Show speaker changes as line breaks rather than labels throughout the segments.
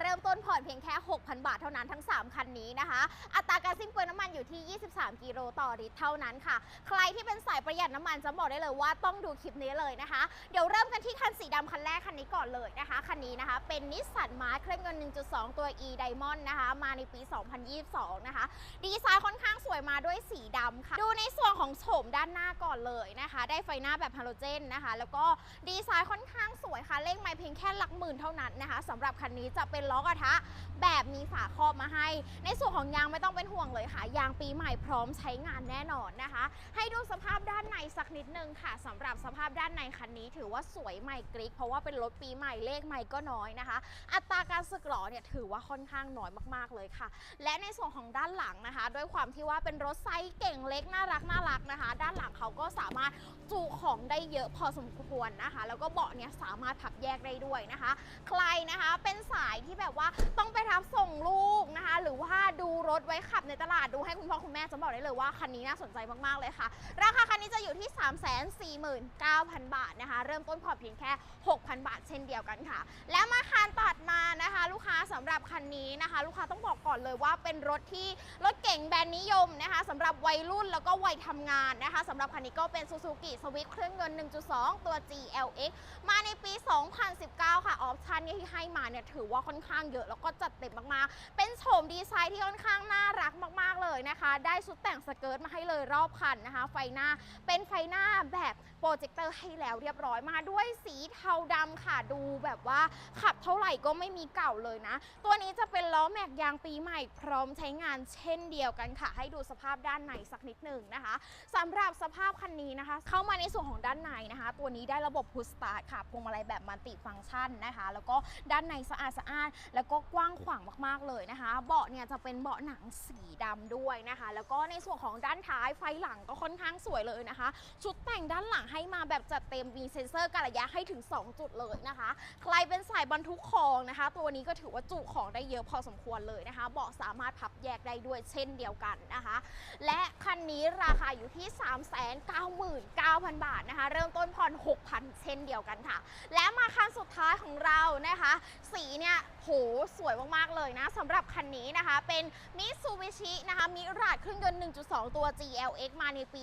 เริ่มต้นผ่อนเพียงแค่ 6,000 บาทเท่านั้นทั้ง 3 คันนี้นะคะ อัตราการสิ้นเปลืองน้ำมันอยู่ที่ 23 กิโลต่อลิตรเท่านั้นค่ะ ใครที่เป็นสายประหยัดน้ำมันจะบอกได้เลยว่าต้องดูคลิปนี้เลยนะคะ เดี๋ยวเริ่มกันที่คันสีดำคันแรกคันนี้ก่อนเลยนะคะ คันนี้นะคะ เป็นนิสสันมาร์เครื่องยนต์1.2 ตัว e Diamond นะคะ มาในปี 2022 นะคะ ดีไซน์ค่อนข้างสวยมาด้วยสีดำค่ะ ดูในส่วนของโฉมด้านหน้าก่อนเลยนะคะ ได้ไฟหน้าแบบฮาโลเจนนะคะ แล้วก็ดีไซน์ค่อนข้างสวยค่ะ เลขไมล์เพียงแค่หลักหมื่นเท่านั้นนะคะสำหรับคันนี้จะเป็นล้อกระทะแบบมีฝาครอบมาให้ ในส่วนของยางไม่ต้องเป็นห่วงเลยค่ะ ยางปีใหม่พร้อมใช้งานแน่นอนนะคะ ให้ดูสภาพด้านในสักนิดนึงค่ะสำหรับสภาพด้านในคันนี้ ถือว่าสวยใหม่กริกเพราะว่าเป็นรถปีใหม่เลขใหม่ก็น้อยนะคะ อัตราการสึกหรอเนี่ยถือว่าค่อนข้างน้อยมากๆเลยค่ะ และในส่วนของด้านหลังนะคะ ด้วยความที่ว่าเป็นรถไซส์เก่งเล็กน่ารักน่ารักนะคะ ด้านหลังเขาก็สามารถจุของได้เยอะพอสมควรนะคะ แล้วก็เบาะเนี่ยสามารถพับแยกได้ด้วยนะคะ ใครนะคะเป็นสายที่แบบว่าต้องไปรับส่งลูกนะคะ หรือว่าดูรถไว้ขับในตลาดดูให้คุณพ่อคุณแม่จะบอกได้เลยว่าคันนี้น่าสนใจมากๆเลยค่ะ ราคาคันนี้ 349,000 บาทนะคะ เริ่มต้นผ่อนเพียงแค่ 6,000 บาทเช่นเดียวกันค่ะ แล้วมาคันตัดมานะคะ ลูกค้าสำหรับคันนี้นะคะ ลูกค้าต้องบอกก่อนเลยว่าเป็นรถที่รถเก่งแบรนด์นิยมนะคะสำหรับวัยรุ่นแล้วก็วัยทำงานนะคะสำหรับคันนี้ก็เป็น Suzuki Swift เครื่องยนต์ 1.2 ตัว GLX มาในปี 2019 ค่ะออปชันที่ให้มาเนี่ยถือว่าค่อนข้างเยอะแล้วก็จัดเต็มมากๆ เป็นโฉมดีไซน์ที่ค่อนข้างน่ารักมาก ๆ เลยนะคะ ได้ชุดแต่งสเกิร์ตมาให้เลยรอบคันนะคะ ไฟหน้าเป็นไฟหน้าน้าแบบโปรเจคเตอร์ให้แล้วเรียบร้อยมาด้วยสีเทาดำค่ะดูแบบว่าขับเท่าไหร่ก็ไม่มีเก่าเลยนะ ตัวนี้จะเป็นล้อแม็กยางปีใหม่พร้อมใช้งานเช่นเดียวกันค่ะ ให้ดูสภาพด้านในสักนิดหนึ่งนะคะสำหรับสภาพคันนี้นะคะ เข้ามาในส่วนของด้านในนะคะ ตัวนี้ได้ระบบพุชสตาร์ทค่ะพวงมาลัยแบบมัลติฟังก์ชันนะคะ แล้วก็ด้านในสะอาดสะอาดแล้วก็กว้างขวางมากๆเลยนะคะ เบาะเนี่ยจะเป็นเบาะหนังสีดำด้วยนะคะ แล้วก็ในส่วนของด้านท้ายไฟหลังก็ค่อนข้างสวยเลยนะคะชุดแต่งด้านหลังให้มาแบบจัดเต็มมีเซ็นเซอร์การระยะให้ถึง 2 จุดเลยนะคะ ใครเป็นสายบรรทุกของนะคะ ตัวนี้ก็ถือว่าจุของได้เยอะพอสมควรเลยนะคะ เบาะสามารถพับแยกได้ด้วยเช่นเดียวกันนะคะ และคันนี้ราคาอยู่ที่ 399,000 บาทนะคะ เริ่มต้นผ่อน 6,000 เช่นเดียวกันค่ะ และมาคันสุดท้ายของเรานะคะ สีเนี่ยโหสวยมากๆเลยนะสำหรับคันนี้นะคะเป็น Mitsubishi นะคะมิราดเครื่องยนต์1.2 ตัว GLX มาในปี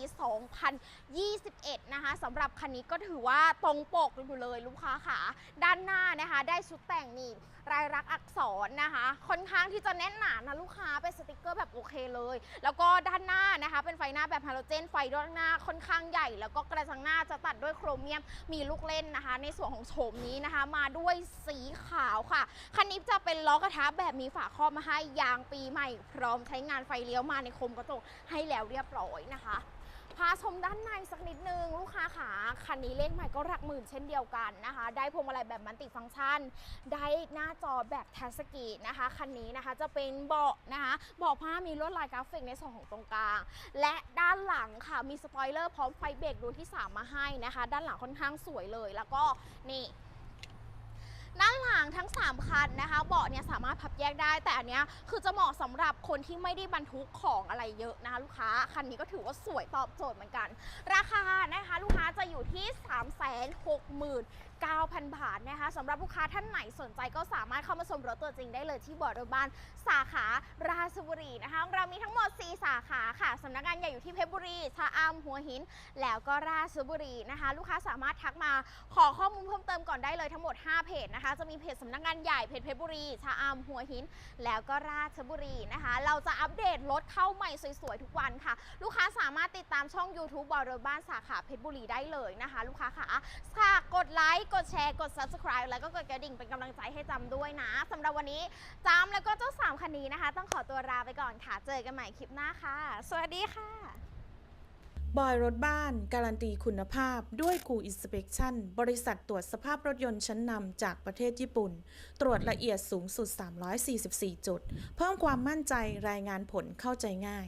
21 นะคะสำหรับคันนี้ก็ถือว่าตรงปกอยู่เลยลูกค้าค่ะ ด้านหน้านะคะ ได้ชุดแต่งนี่รายลักษณ์อักษรนะคะ ค่อนข้างที่จะแน่นหนานะลูกค้าเป็นสติกเกอร์แบบโอเคเลย แล้วก็ด้านหน้านะคะ เป็นไฟหน้าแบบฮาโลเจน ไฟด้านหน้าค่อนข้างใหญ่ แล้วก็กระจังหน้าจะตัดด้วยโครเมียมมีลูกเล่นนะคะ ในส่วนของโฉมนี้นะคะ มาด้วยสีขาวค่ะคันนี้จะเป็นล้อกระทะแบบมีฝาครอบมาให้ยางปีใหม่ พร้อมใช้งานไฟเลี้ยวมาในคมกระจกให้แล้วเรียบร้อยนะคะ ด้านในสักนิดนึงลูกค้าขาคันนี้เลขใหม่ก็หลักหมื่นเช่นเดียวกันนะคะ ได้พวงมาลัยแบบมันติฟังก์ชัน ได้หน้าจอแบบทัชสกรีนนะคะ คันนี้นะคะจะเป็นเบาะนะคะเบาะผ้ามีลวดลายกราฟิกในส่วนของตรงกลาง และด้านหลังค่ะมีสปอยเลอร์พร้อมไฟเบรกดวงที่ 3 มาให้นะคะ ด้านหลังค่อนข้างสวยเลย แล้วก็นี่ ด้านหลังทั้ง 3 คันนะคะ เบาะเนี่ยสามารถพับแยกได้ แต่อันเนี้ยคือจะเหมาะสำหรับคนที่ไม่ได้บรรทุกของอะไรเยอะนะคะลูกค้า คันนี้ก็ถือว่าสวยตอบโจทย์เหมือนกัน ราคานะคะลูกค้าจะอยู่ที่ 9,000 บาทนะคะสำหรับลูกค้าท่านไหนสนใจก็สามารถเข้ามาชมรถตัวจริงได้เลยที่บอร์ดรถบ้านสาขาราชบุรีนะคะเรามีทั้งหมด 4 สาขาค่ะสำนักงานใหญ่อยู่ที่เพชรบุรีชะอำหัวหิน แล้วก็ราชบุรีนะคะ ลูกค้าสามารถทักมาขอข้อมูลเพิ่มเติมก่อนได้เลยทั้งหมด 5 เพจนะคะจะมีเพจสำนักงานใหญ่เพจเพชรบุรีชะอำหัวหิน แล้วก็ราชบุรีนะคะ เราจะอัปเดตรถเข้าใหม่สวยๆทุกวันค่ะ ลูกค้าสามารถติดตามช่อง YouTube บอรถบ้านสาขาเพชรบุรีได้เลยนะคะ ลูกค้าค่ะฝากกดไลค์กดแชร์ กด subscribe แล้วก็กดกระดิ่งเป็นกำลังใจให้จำด้วยนะสำหรับวันนี้จำแล้วก็เจ้าสามคันนี้นะคะ ต้องขอตัวลาไปก่อนค่ะ เจอกันใหม่คลิปหน้าค่ะ สวัสดีค่ะ
บอยรถบ้าน การันตีคุณภาพด้วยกูอินสเป t ชั่นบริษัทตรวจสภาพรถยนต์ชั้นนำจากประเทศญี่ปุ่น ตรวจละเอียดสูงสุด 344 จุด เพิ่มความมั่นใจรายงานผลเข้าใจง่าย